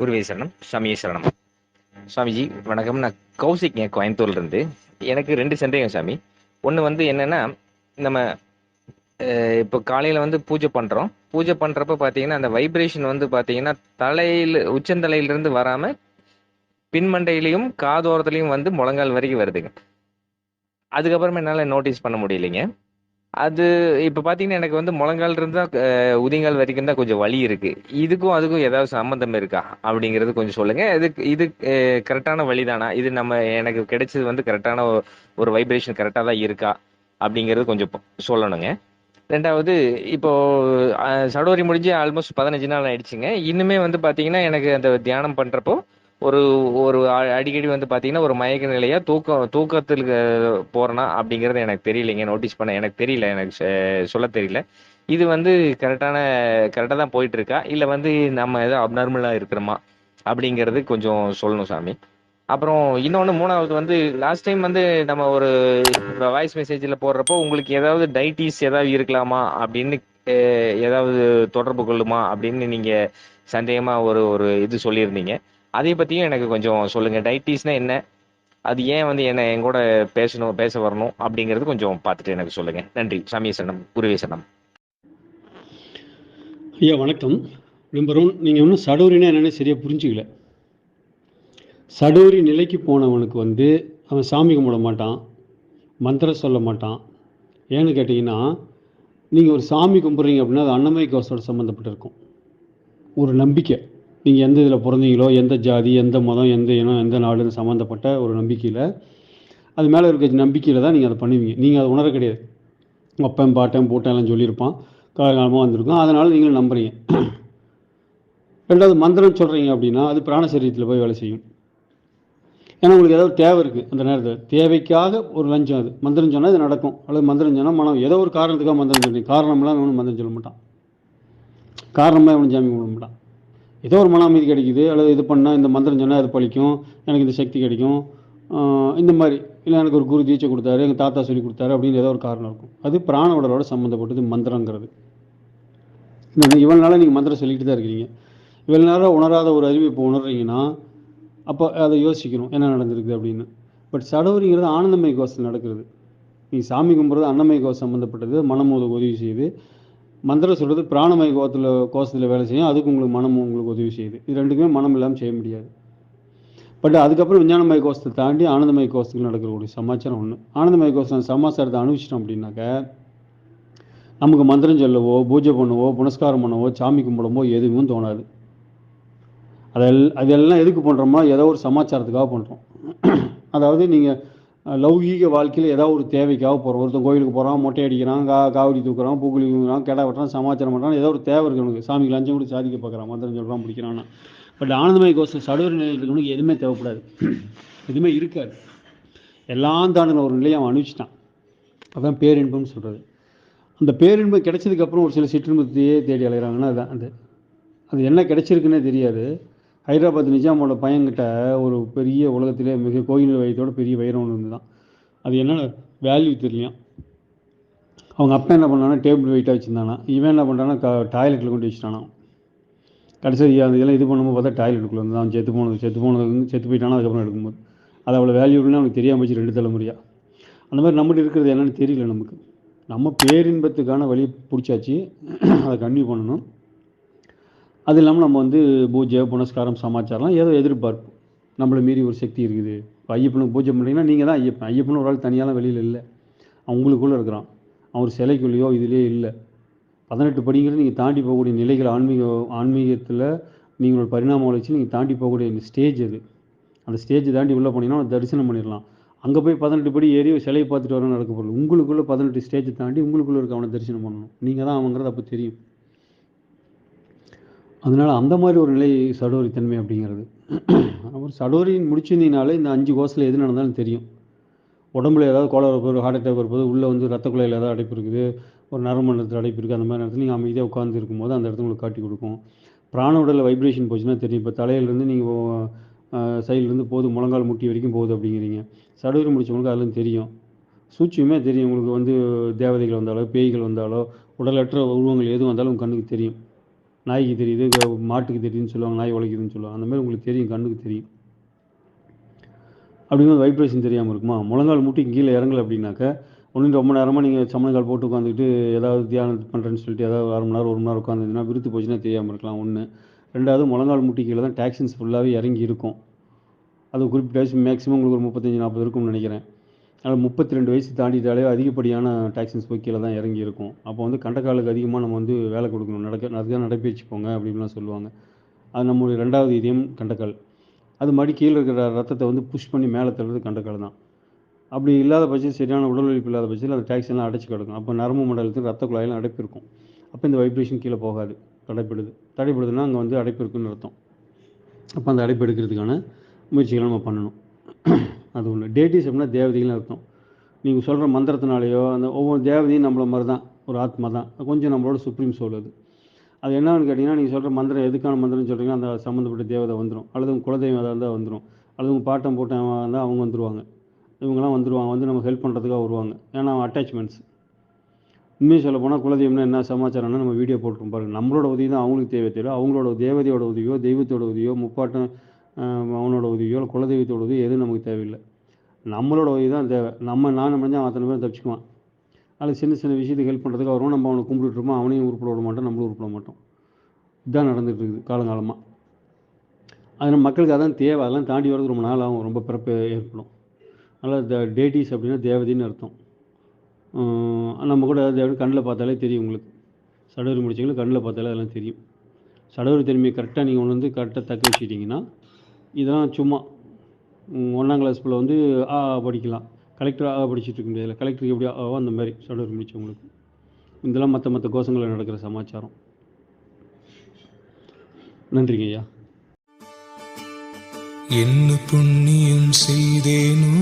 குருவே சரணம் சாமியே சரணம். சுவாமிஜி வணக்கம். நான் கௌசிக்ங்க கோயம்புத்தூர்ல இருந்து எனக்கு ரெண்டு சந்தேகம் சாமி. ஒன்று வந்து என்னன்னா நம்ம இப்போ காலையில் வந்து பூஜை பண்ணுறோம் பூஜை பண்ணுறப்ப பார்த்தீங்கன்னா அந்த வைப்ரேஷன் வந்து பார்த்தீங்கன்னா தலையில் உச்சந்தலையிலிருந்து வராமல் பின்மண்டையிலையும் காதோரத்துலையும் வந்து முழங்கால் வரைக்கும் வருதுங்க. அதுக்கப்புறமா என்னால் நோட்டீஸ் பண்ண முடியலைங்க. அது இப்போ பார்த்தீங்கன்னா எனக்கு வந்து முழங்கால் இருந்தா அஹ், உதிங்கால் வரைக்கும் தான் கொஞ்சம் வலி இருக்கு. இதுக்கும் அதுக்கும் ஏதாவது சம்மந்தம் இருக்கா? அப்படிங்கிறது கொஞ்சம் சொல்லுங்க. இது இது கரெக்டான வழிதானா? இது நம்ம எனக்கு கிடைச்சது வந்து கரெக்டான ஒரு வைப்ரேஷன் கரெக்டாக தான் இருக்கா? அப்படிங்கறது கொஞ்சம் சொல்லணுங்க. ரெண்டாவது இப்போ சடோரி முடிஞ்சு ஆல்மோஸ்ட் பதினஞ்சு நாள் ஆயிடுச்சுங்க. இன்னுமே வந்து பாத்தீங்கன்னா எனக்கு அந்த தியானம் பண்றப்போ ஒரு ஒரு அ- அடிக்கடி வந்து பார்த்தீங்கன்னா ஒரு மயக்க நிலையா தூக்கம் தூக்கத்தில் போறனா அப்படிங்கிறது எனக்கு தெரியலைங்க. நோட்டீஸ் பண்ண எனக்கு தெரியல. எனக்கு சொல்ல தெரியல. இது வந்து கரெக்டான கரெக்டாக தான் போயிட்டு இருக்கா இல்லை வந்து நம்ம ஏதோ அப்நார்மலாக இருக்கிறோமா அப்படிங்கிறது கொஞ்சம் சொல்லணும் சாமி. அப்புறம் இன்னொன்று மூணாவது வந்து லாஸ்ட் டைம் வந்து நம்ம ஒரு வாய்ஸ் மெசேஜில் போடுறப்போ உங்களுக்கு ஏதாவது டைட்டிஸ் ஏதாவது இருக்கலாமா அப்படின்னு ஏதாவது தொடர்பு கொள்ளுமா அப்படின்னு நீங்கள் சந்தேகமாக ஒரு ஒரு இது சொல்லியிருந்தீங்க. அதை பற்றியும் எனக்கு கொஞ்சம் சொல்லுங்கள் டைட்டிஸ்னா என்ன? அது ஏன் வந்து என்ன என் கூட பேசணும் பேச வரணும் அப்படிங்கிறது கொஞ்சம் பார்த்துட்டு எனக்கு சொல்லுங்கள் நன்றி. சாமி சரணம். குருவே சரணம். ஐயா வணக்கம். நம்பர் ஒன் நீங்கள் ஒன்றும் சடோரினா என்னென்னு சரியாக புரிஞ்சுக்கல. சடோரி நிலைக்கு போனவனுக்கு வந்து அவன் சாமி கும்பிட மாட்டான் மந்திரம் சொல்ல மாட்டான். ஏன்னு கேட்டிங்கன்னா நீங்கள் ஒரு சாமி கும்பிட்றீங்க அப்படின்னா அது அன்னமய கோஷத்தோட சம்மந்தப்பட்டிருக்கும் ஒரு நம்பிக்கை. நீங்கள் எந்த இதில் பிறந்தீங்களோ எந்த ஜாதி எந்த மதம் எந்த இனம் எந்த நாடுன்னு சம்மந்தப்பட்ட ஒரு நம்பிக்கையில் அது மேலே இருக்க நம்பிக்கையில் தான் நீங்கள் அதை பண்ணுவீங்க. நீங்கள் அதை உணர கிடையாது. உங்கள் அப்பன் பாட்டன் பூட்டன் எல்லாம் சொல்லியிருப்பான் காலகாலமாக வந்திருக்கும். அதனால் நீங்களும் நம்புறீங்க. ரெண்டாவது மந்திரம் சொல்கிறீங்க அப்படின்னா அது பிராண சரீரத்தில் போய் வேலை செய்யும். ஏன்னா உங்களுக்கு ஏதாவது தேவை இருக்குது அந்த நேரத்தில். தேவைக்காக ஒரு லஞ்சம் அது. மந்திரம் சொன்னால் இது நடக்கும். அல்லது மந்திரம் சொன்னால் மனம். ஏதோ ஒரு காரணத்துக்காக மந்திரம் சொல்லி காரணம்லாம் இவனும் மந்திரம் சொல்ல மாட்டான். காரணமாக இவனும் ஜாமி பண்ண மாட்டான். ஏதோ ஒரு மன அமைதி கிடைக்குது அல்லது இது பண்ணால் இந்த மந்திரம் சொன்னால் அது பழிக்கும் எனக்கு இந்த சக்தி கிடைக்கும் ஆஹ் இந்த மாதிரி. இல்லை எனக்கு ஒரு குரு தீட்சை கொடுத்தாரு எங்கள் தாத்தா சொல்லி கொடுத்தாரு அப்படின்னு ஏதோ ஒரு காரணம் இருக்கும். அது பிராண உடலோட சம்மந்தப்பட்டது மந்திரங்கிறது. இவ்வளோ நாளாக நீங்கள் மந்திரம் சொல்லிட்டு தான் இருக்கிறீங்க. இவ்வளோ நேரம் உணராத ஒரு அறிவு இப்போ உணர்றீங்கன்னா அப்போ அதை யோசிக்கணும் என்ன நடந்திருக்குது அப்படின்னு. பட் சடவரிங்கிறது ஆனந்தமய கோஷத்தில் நடக்கிறது. நீ சாமி கும்பிட்றது அன்னமய கோஷம் சம்மந்தப்பட்டது மனமோத உதவி செய்யுது மந்திரம் சொல்கிறது பிராணமய கோத்தில் கோஷத்தில் வேலை செய்யும். அதுக்கு உங்களுக்கு மனமும் உங்களுக்கு உதவி செய்யுது. இது ரெண்டுக்குமே மனம் இல்லாமல் செய்ய முடியாது. பட் அதுக்கப்புறம் விஞ்ஞானமய கோஷத்தை தாண்டி ஆனந்தமய கோஷத்துக்கு நடக்கக்கூடிய சமாச்சாரம் ஒன்று ஆனந்தமய கோஷம் சமாச்சாரத்தை அனுபவிச்சிட்டோம் அப்படின்னாக்க நமக்கு மந்திரம் சொல்லவோ பூஜை பண்ணவோ புனஸ்காரம் பண்ணவோ சாமி கும்பிடவோ எதுவும் தோணாது. அதெல் அதெல்லாம் எதுக்கு பண்ணுறோமோ ஏதோ ஒரு சமாச்சாரத்துக்காக பண்ணுறோம் அதாவது நீங்கள் லௌகீக வாழ்க்கையில் ஏதோ ஒரு தேவைக்காக போகிறோம் ஒருத்தன் கோயிலுக்கு போகிறான் மொட்டை அடிக்கிறான் கா காவடி தூக்குறான் பூக்குழி தூக்குறான் கெடா வெட்டுறான் சமாச்சாரம் பண்ணுறான் ஏதோ ஒரு தேவை இருக்கு உனக்கு சாமிக்கு லஞ்சம் கூட சாதிக்க பார்க்குறான் மந்திரம் சொல்கிறான் பிடிக்கிறான்னா பட் ஆனந்தமய கோஷம் சடுவர் நிலையில் இருக்கவனுக்கு எதுவுமே தேவைப்படாது. எதுவுமே இருக்காது. எல்லாம் தாண்டின ஒரு நிலையை அவன் அனுப்பிச்சிட்டான் அதான் பேரின்பம்னு சொல்கிறது அந்த பேரின்பம் கிடைச்சதுக்கப்புறம் ஒரு சில சிற்றின்பத்தையே தேடி அலைகிறாங்கன்னா அதுதான் அது. அது என்ன கிடைச்சிருக்குன்னே தெரியாது. ஹைதராபாத் நிஜாமோட பையன்கிட்ட ஒரு பெரிய உலகத்திலே மிக கோயில் வயத்தோட பெரிய வைரம் ஒன்று இருந்துதான் அது என்ன வேல்யூ தெரியலையாம் அவங்க அப்பா என்ன பண்ணானா டேபிள் வெயிட்டாக வச்சுருந்தானா? இவன் என்ன பண்ணுறான்னா க டாய்லெட்டில் கொண்டு வச்சுட்டானா? கடைசி அந்த இதெல்லாம் இது பண்ணும்போது பார்த்தா டாய்லெட்டுக்குள்ளே வந்து அவன் செத்து போனது செத்து போனது வந்து செத்து போயிட்டானா? அதுக்கப்புறம் எடுக்கும்போது. அது அவ்வளோ வேல்யூபிள்னு அவனுக்கு தெரியாமல் வச்சு ரெண்டு தலைமுறையாக அந்த மாதிரி நம்மகிட்ட இருக்கிறது என்னென்னு தெரியல நமக்கு. நம்ம பேரின்பத்துக்கான வழி பிடிச்சாச்சு. அதை கன்டினியூ பண்ணணும். அது இல்லாமல் நம்ம வந்து பூஜை புனஸ்காரம் சமாச்சாரம்லாம் ஏதோ எதிர்பார்ப்பு. நம்மளை மீறி ஒரு சக்தி இருக்குது. இப்போ ஐயப்பனுக்கு பூஜை பண்ணுறீங்கன்னா நீங்கள் தான் ஐயப்பன். ஐயப்பன் ஒரு ஆள் தனியாலாம் வெளியில் இல்லை. அவங்களுக்குள்ளே இருக்கிறான். அவன் ஒரு சிலைக்குள்ளேயோ இதுலேயே இல்லை. பதினெட்டு படிங்கிறது நீங்கள் தாண்டி போகக்கூடிய நிலைகள் ஆன்மீக ஆன்மீகத்தில் நீங்கள் ஒரு பரிணாம வளர்ச்சி நீங்கள் தாண்டி போகக்கூடிய இந்த ஸ்டேஜ் அது. அந்த ஸ்டேஜ் தாண்டி உள்ளே போனீங்கன்னா அவனை தரிசனம் பண்ணிடலாம். அங்கே போய் பதினெட்டு படி ஏறி சிலையை பார்த்துட்டு வரணும் நடக்க போகிறது உங்களுக்குள்ளே பதினெட்டு ஸ்டேஜை தாண்டி உங்களுக்குள்ளே இருக்க அவனை தரிசனம் பண்ணணும். நீங்கள் தான் அவங்கிறது அப்போ தெரியும். அதனால் அந்த மாதிரி ஒரு நிலை சடோரி தன்மை அப்படிங்கிறது. அப்புறம் சடோரி முடிச்சிருந்தீங்கனாலே இந்த அஞ்சு கோஸில் எது நடந்தாலும் தெரியும். உடம்புல ஏதாவது கோளாறு இருப்பது ஹார்ட் அட்டாக் வரும்போது உள்ளே வந்து ரத்த குழாயில் ஏதாவது அடைப்பு இருக்குது ஒரு நரமண்டலத்தில் அடைப்பு இருக்குது அந்த மாதிரி நேரத்தில் நீங்கள் அமைதியாக உட்கார்ந்து இருக்கும்போது அந்த இடத்துல உங்களுக்கு காட்டி கொடுக்கும். பிராண உடலில் வைப்ரேஷன் போச்சுன்னா தெரியும். இப்போ தலையிலேருந்து நீங்கள் சைட்லேருந்து போது முழங்கால் முட்டி வரைக்கும் போகுது அப்படிங்கிறீங்க. சடோரி முடிச்சவங்களுக்கு அதுலேருந்து தெரியும். சூட்சியமே தெரியும். உங்களுக்கு வந்து தேவதைகள் வந்தாலோ பேய்கள் வந்தாலோ உடலற்ற உருவங்கள் எதுவும் வந்தாலும் உங்கள் கண்ணுக்கு தெரியும். நாய்க்கு தெரியுது மாட்டுக்கு தெரியுதுன்னு சொல்லுவாங்க நாய் உழைக்குதுன்னு சொல்லுவாங்க. அந்த மாதிரி உங்களுக்கு தெரியும் கண்ணுக்கு தெரியும். அப்படிங்கும்போது வைப்ரேஷன் தெரியாமல் இருக்குமா? முழங்கால் மூட்டி கீழே இறங்கலை அப்படின்னாக்க ஒன்றும் ரொம்ப நேரமாக நீங்கள் சமணங்கால் போட்டு உட்காந்துக்கிட்டு ஏதாவது தியானம் பண்ணுறேன்னு சொல்லிட்டு ஏதாவது அரை மணி நேரம் ஒரு மணி நேரம் உட்காந்துருந்தீங்கன்னா விருத்து போச்சுன்னா தெரியாமல் இருக்கலாம் ஒன்று ரெண்டாவது முழங்கால் முட்டி கீழே தான் டாக்ஸின்ஸ் ஃபுல்லாகவே இறங்கி இருக்கும். அது குறிப்பிட்ட மேக்ஸிமம் உங்களுக்கு ஒரு முப்பத்தஞ்சு நாற்பது இருக்கும்னு நினைக்கிறேன். அதனால் முப்பத்தி ரெண்டு வயசு தாண்டிட்டாலே அதிகப்படியான டாக்ஸின்ஸ் போய் கீழே தான் இறங்கி இருக்கும் அப்போ வந்து கண்டக்காலுக்கு அதிகமாக நம்ம வந்து வேலை கொடுக்கணும். நடக்க அதுதான் நடைபயிற்சி போங்க அப்படின்லாம் சொல்லுவாங்க. அது நம்மளுடைய ரெண்டாவது இதயம் கண்டக்கால். அது மாதிரி கீழே இருக்கிற ரத்தத்தை வந்து புஷ் பண்ணி மேலே தள்ளுறது கண்டக்கால் தான். அப்படி இல்லாத பட்சம் சரியான உடல் உழைப்பு இல்லாத பட்சத்தில் அந்த டாக்ஸின்லாம் அடைச்சி கிடக்கும். அப்போ நரம்பு மண்டலத்தில் ரத்த குழாயெல்லாம் அடைப்பு இருக்கும். அப்போ இந்த வைப்ரேஷன் கீழே போகாது. தடைப்படுது தடைப்படுதுன்னா அங்கே வந்து அடைப்பு இருக்குன்னு அர்த்தம். அப்போ அந்த அடைப்பு எடுக்கிறதுக்கான முயற்சிகளை நம்ம பண்ணணும். அது ஒன்று டேட்டிஸ் அப்படின்னா தேவதைகள்னு அர்த்தம். நீங்கள் சொல்கிற மந்திரத்தினாலேயோ அந்த ஒவ்வொரு தேவதையும் நம்மள மாதிரி தான் ஒரு ஆத்மா தான். கொஞ்சம் நம்மளோட சுப்ரீம் சோல் அது. அது என்னன்னு கேட்டிங்கன்னா நீங்கள் சொல்கிற மந்திரம் எதுக்கான மந்திரம்னு சொல்கிறீங்கன்னா அந்த சம்மந்தப்பட்ட தேவதை வந்துடும் அல்லது உங்கள் குலதெய்வம் அதாக இருந்தால் வந்துடும் அல்லது உங்கள் பாட்டம் போட்டம் இருந்தால் அவங்க வந்துடுவாங்க இவங்கெல்லாம் வந்துடுவாங்க வந்து நம்ம ஹெல்ப் பண்ணுறதுக்காக வருவாங்க. ஏன்னா அட்டாச்மெண்ட்ஸ் உண்மையை சொல்ல போனால் குலதெய்வம்னா என்ன சமாச்சாரம்னா நம்ம வீடியோ போட்டிருக்கோம் பாருங்கள் நம்மளோட உதவி தான் அவங்களுக்கு தேவை தேவை அவங்களோட தேவதையோட உதவியோ தெய்வத்தோட உதவியோ முப்பாட்டம் அவனோட உதவியோ இல்லை குலதெய்வத்தோட உதவி எதுவும் நமக்கு தேவையில்லை. நம்மளோட உதவி தான் தேவை. நம்ம நான் முடிஞ்சால் அத்தனை பேரும் தப்பிச்சுக்குவான். அதில் சின்ன சின்ன விஷயத்துக்கு ஹெல்ப் பண்ணுறதுக்கு வருவோம் நம்ம அவனை கும்பிட்டுருப்போம் அவனையும் உருப்பிட விட மாட்டோம். நம்மளும் உருப்பிட மாட்டோம். இதுதான் நடந்துகிட்டு இருக்குது காலங்காலமாக அதனால் மக்களுக்கு அதான் தேவை. அதெல்லாம் தாண்டி வரது ரொம்ப நாள் ஆகும். ரொம்ப பிறப்பு ஏற்படும். அதனால் த டேட்டிஸ் அப்படின்னா தேவதைன்னு அர்த்தம். நம்ம கூட தேவதை கண்ணில் பார்த்தாலே தெரியும் உங்களுக்கு. சடவரி முடிச்சவங்களுக்கு கண்ணில் பார்த்தாலே அதெல்லாம் தெரியும். சடவரி தனிமையை கரெக்டாக நீங்கள் ஒன்று வந்து கரெக்டாக தக்க வச்சுட்டிங்கன்னா இதெல்லாம் சும்மா ஒன்றாம் கிளாஸ் பிள்ளை வந்து ஆ படிக்கலாம். கலெக்டர் ஆ படிச்சுட்டு இருக்க முடியாது. கலெக்டருக்கு எப்படி ஆவோ அந்த மாதிரி சடவரி முடிச்சவங்களுக்கு இதெல்லாம் மற்ற மற்ற கோஷங்களில் நடக்கிற சமாச்சாரம். நன்றிங்க ஐயா. என்ன புண்ணியம் செய்தேனோ